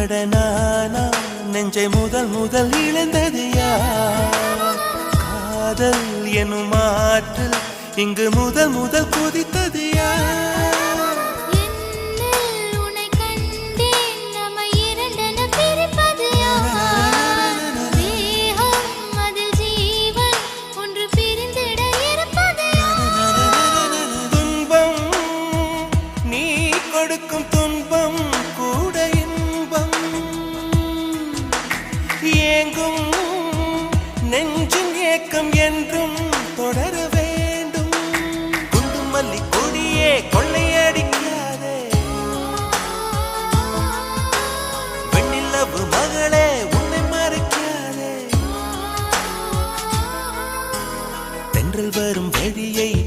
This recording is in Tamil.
அடனானா நெஞ்சை முதல் முதல் இழந்தது யார்? காதல் எனும் ஆற்றல் இங்கு முதல் முதல் குதித்தது யார்? என்னில் உன்னை ஏங்கும் நெஞ்சின் ஏக்கம் என்றும் தொடர வேண்டும் குண்டுமல்லி கொடியே கொள்ளையடிக்காதே. வெண்ணிலவு மகளே உன்னை மறைக்காதே. தென்றல் வரும் வழியை